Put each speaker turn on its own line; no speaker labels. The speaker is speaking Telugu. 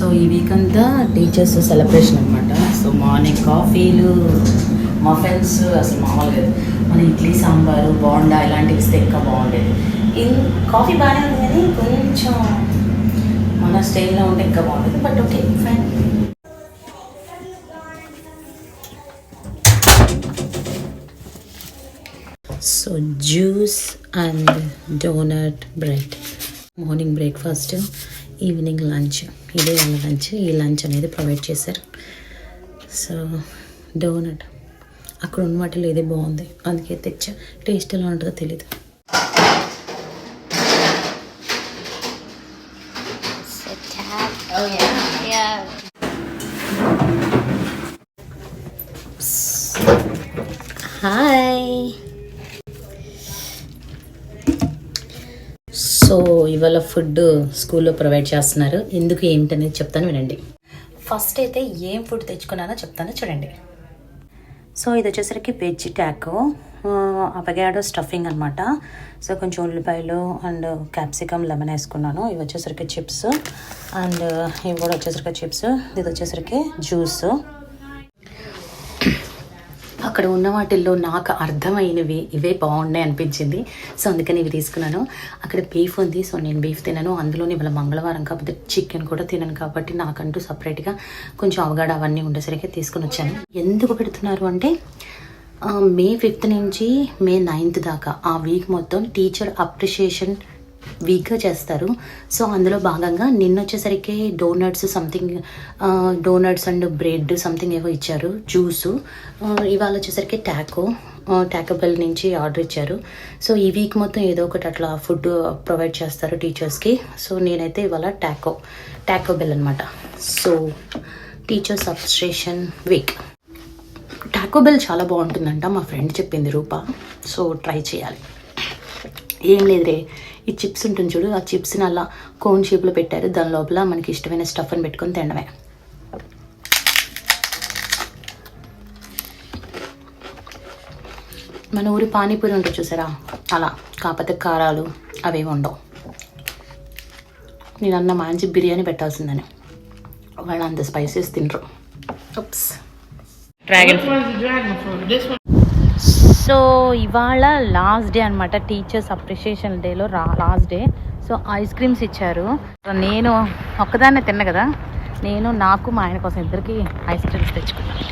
సో ఈ వీక్ అంతా టీచర్స్ సెలబ్రేషన్ అనమాట సో మార్నింగ్ కాఫీలు మఫెన్స్ అసలు మామూలుగా మన ఇడ్లీ సాంబారు బోండా ఇలాంటివి ఇస్తే ఇంకా బాగుండేది. ఇన్ కాఫీ బాగానే ఉంది కానీ కొంచెం మన స్టైల్లో ఉంటే ఇంకా బాగుంటుంది but okay fine so juice and donut bread morning breakfast evening lunch. ఇదే వాళ్ళ లంచ్. ఈ లంచ్ అనేది ప్రొవైడ్ చేశారు. So donut. అక్కడ ఉన్న వాటిలో ఇదే బాగుంది. అందుకే తెచ్చా. టేస్ట్ ఎలా ఉంటుందో తెలీదు. హాయ్ సో ఇవాళ ఫుడ్ స్కూల్లో ప్రొవైడ్ చేస్తున్నారు. ఎందుకు ఏంటనేది చెప్తాను వినండి. ఫస్ట్ అయితే ఏం ఫుడ్ తెచ్చుకున్నానో చెప్తాను చూడండి. సో ఇది వచ్చేసరికి వెజ్ ట్యాకో అవగాడో స్టఫింగ్ అనమాట సో కొంచెం ఉల్లిపాయలు అండ్ క్యాప్సికమ్ లెమన్ వేసుకున్నాను. ఇవి వచ్చేసరికి చిప్స్ అండ్ ఇవి కూడా వచ్చేసరికి చిప్స్. ఇది వచ్చేసరికి జ్యూస్. అక్కడ ఉన్న వాటిల్లో నాకు అర్థమైనవి ఇవే బాగున్నాయి అనిపించింది. సో అందుకని ఇవి తీసుకున్నాను. అక్కడ బీఫ్ ఉంది. సో నేను బీఫ్ తినను. అందులోని ఇవాళ మంగళవారం కాకపోతే చికెన్ కూడా తినను కాబట్టి నాకంటూ సపరేట్గా కొంచెం అవగాడ అవన్నీ ఉండేసరికి తీసుకుని వచ్చాను. ఎందుకు పెడుతున్నారు అంటే మే ఫిఫ్త్ నుంచి మే నైన్త్ దాకా ఆ వీక్ మొత్తం టీచర్ అప్రిషియేషన్ వీక్గా చేస్తారు. సో అందులో భాగంగా నిన్న వచ్చేసరికి donuts something donuts and bread something ఏవో ఇచ్చారు. జ్యూసు ఇవాళ వచ్చేసరికి ట్యాకో ట్యాకోబెల్ నుంచి ఆర్డర్ ఇచ్చారు. సో ఈ వీక్ మొత్తం ఏదో ఒకటి అట్లా ఫుడ్ ప్రొవైడ్ చేస్తారు టీచర్స్కి సో నేనైతే ఇవాళ ట్యాకో ట్యాకోబెల్ బెల్ అనమాట సో టీచర్స్ సబ్స్ట్రేషన్ వీక్ ట్యాకోబెల్ బెల్ చాలా బాగుంటుందంట మా ఫ్రెండ్ చెప్పింది రూప. సో ట్రై చేయాలి. ఏం లేదురే ఈ చిప్స్ ఉంటుంది చూడు ఆ చిప్స్ని అలా కోన్ షేప్లో పెట్టారు. దాని లోపల మనకి ఇష్టమైన స్టఫ్ అని పెట్టుకొని తినడమే. మన ఊరి పానీపూరి ఉంటుంది చూసారా? అలా కాకపోతే కారాలు అవేవి ఉండవు. నేను అన్న మంచి బిర్యానీ పెట్టాల్సిందని. వాళ్ళు అంత స్పైసెస్ తినరు. ఉప్స్ డ్రాగన్ సో ఇవాళ లాస్ట్ డే అనమాట టీచర్స్ అప్రిషియేషన్ డేలో రా last day so ice creams ఇచ్చారు. సో నేను ఒక్కదాన్నే తిన్న కదా. నేను నాకు మా ఆయన కోసం ఇద్దరికి ఐస్ క్రీమ్స్ తెచ్చుకున్నాను